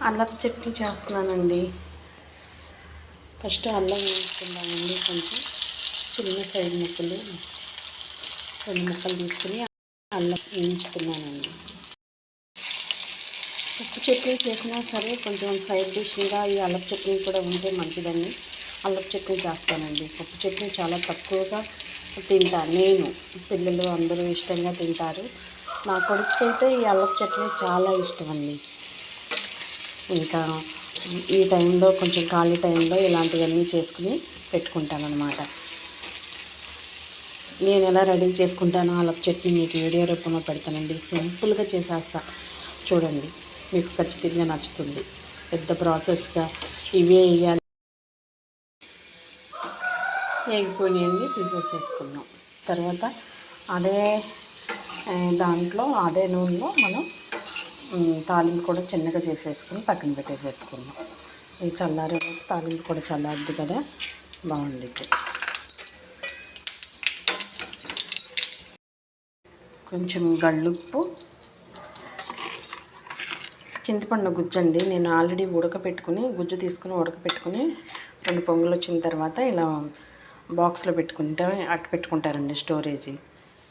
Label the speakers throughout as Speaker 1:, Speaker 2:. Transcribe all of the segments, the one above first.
Speaker 1: అల్లపు చట్నీ చేస్తున్నానండి. ఫస్ట్ అల్లం వేసుకుందామండి కొంచెం. చిన్న సైజు ముక్కలు. రెండు ముక్కలు తీసుకుని అల్లం వేయించుకున్నానండి. ఉప్పు చట్నీ చేసినా సరే కొంచెం సైడ్ డిష్గా ఈ అల్లపు చట్నీ కూడా ఉంటే మంచిదండి. అల్లపు చట్నీ చేస్తానండి. పప్పు చట్నీ చాలా తక్కువగా తింటాను నేను. పిల్లలు అందరూ ఇష్టంగా తింటారు. నా కొడుకుకైతే ఈ అల్లపు చట్నీ చాలా ఇష్టం అండి ఇంకా ఈ టైంలో కొంచెం ఖాళీ టైంలో ఇలాంటివన్నీ చేసుకుని పెట్టుకుంటానమాట నేను ఎలా రెడీ చేసుకుంటానో అలా చట్నీ మీకు వీడియో రూపంలో పెడతానండి. సింపుల్గా చేసేస్తా. చూడండి మీకు ఖచ్చితంగా నచ్చుతుంది. పెద్ద ప్రాసెస్గా ఇవే వేయాలి వేగిపోయినాయండి తీసేసేసుకున్నాం తర్వాత అదే దాంట్లో అదే నూనెలో మనం తాలింపు కూడా చిన్నగా చేసేసుకుని పక్కన పెట్టేసేసుకున్నాం. ఈ చల్లారే తాలింపు కూడా చల్లారుద్ది కదా? బాగుండిద్ది కొంచెం గళ్ళుప్పు చింతపండు గుజ్జు అండి నేను ఆల్రెడీ ఉడకపెట్టుకుని గుజ్జు తీసుకుని ఉడకపెట్టుకుని రెండు పొంగులు వచ్చిన తర్వాత ఇలా బాక్స్లో పెట్టుకుంటే అట్టు పెట్టుకుంటారండి స్టోరేజీ.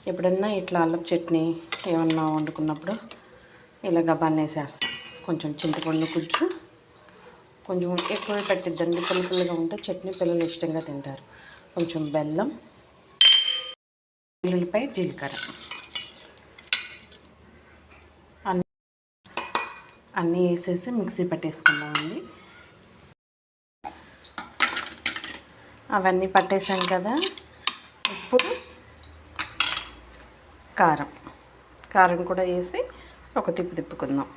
Speaker 1: ఎప్పుడన్నా ఇట్లా అల్లం చట్నీ ఏమన్నా వండుకున్నప్పుడు ఇలా గబాన్ని వేసేస్తాం. కొంచెం చింతపండు కుచ్చు కొంచెం ఎక్కువ పెట్టిద్దండి. పుల్ల ఉంటే చట్నీ పిల్లలు ఇష్టంగా తింటారు. కొంచెం బెల్లం వెల్లుల్లిపై జీలకర్ర. అన్నీ వేసేసి మిక్సీ పట్టేసుకుందామండి. అవన్నీ పట్టేసాం కదా. ఇప్పుడు కారం. కారం కూడా వేసి ఒక తిప్పు తిప్పుకుందాం.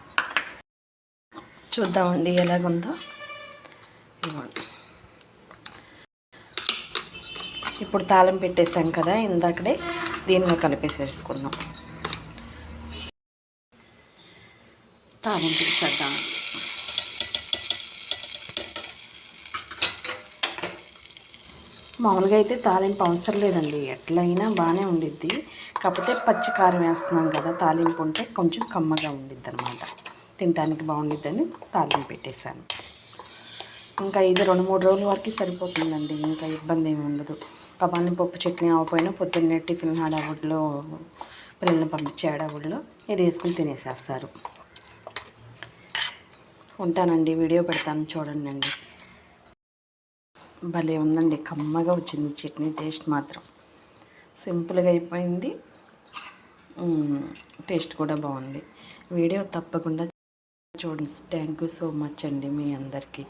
Speaker 1: చూద్దామండి ఎలాగుందో. ఇవ్వండి. ఇప్పుడు తాళం పెట్టేసాం కదా ఇందాకడే దీనిలో కలిపేసేసుకుందాం తాళం పెట్టేద్దాం మామూలుగా అయితే తాలింపు అవసరం లేదండి. ఎట్లయినా బాగానే ఉండిద్ది. కాకపోతే పచ్చికారం వేస్తున్నాం కదా తాలింపు ఉంటే కొంచెం కమ్మగా ఉండిద్ది అనమాట తినడానికి బాగుండిద్దని తాలింపు పెట్టేశాను. ఇంకా ఇది రెండు మూడు రోజుల వరకు సరిపోతుందండి. ఇంకా ఇబ్బంది ఏమి ఉండదు. కబాల్ని పప్పు చట్నీ అవ్వకపోయినా పొద్దున్నే టిఫిన్ హడావుడిలో పిల్లల్ని పంపించే హడావుడిలో ఇది వేసుకుని తినేసేస్తారు. ఉంటానండి. వీడియో పెడతాను. చూడండి అండి. భలే ఉందండి. కమ్మగా వచ్చింది చట్నీ టేస్ట్ మాత్రం. సింపుల్గా అయిపోయింది. టేస్ట్ కూడా బాగుంది. వీడియో తప్పకుండా చూడండి. థ్యాంక్ యూ సో మచ్ అండి మీ అందరికీ.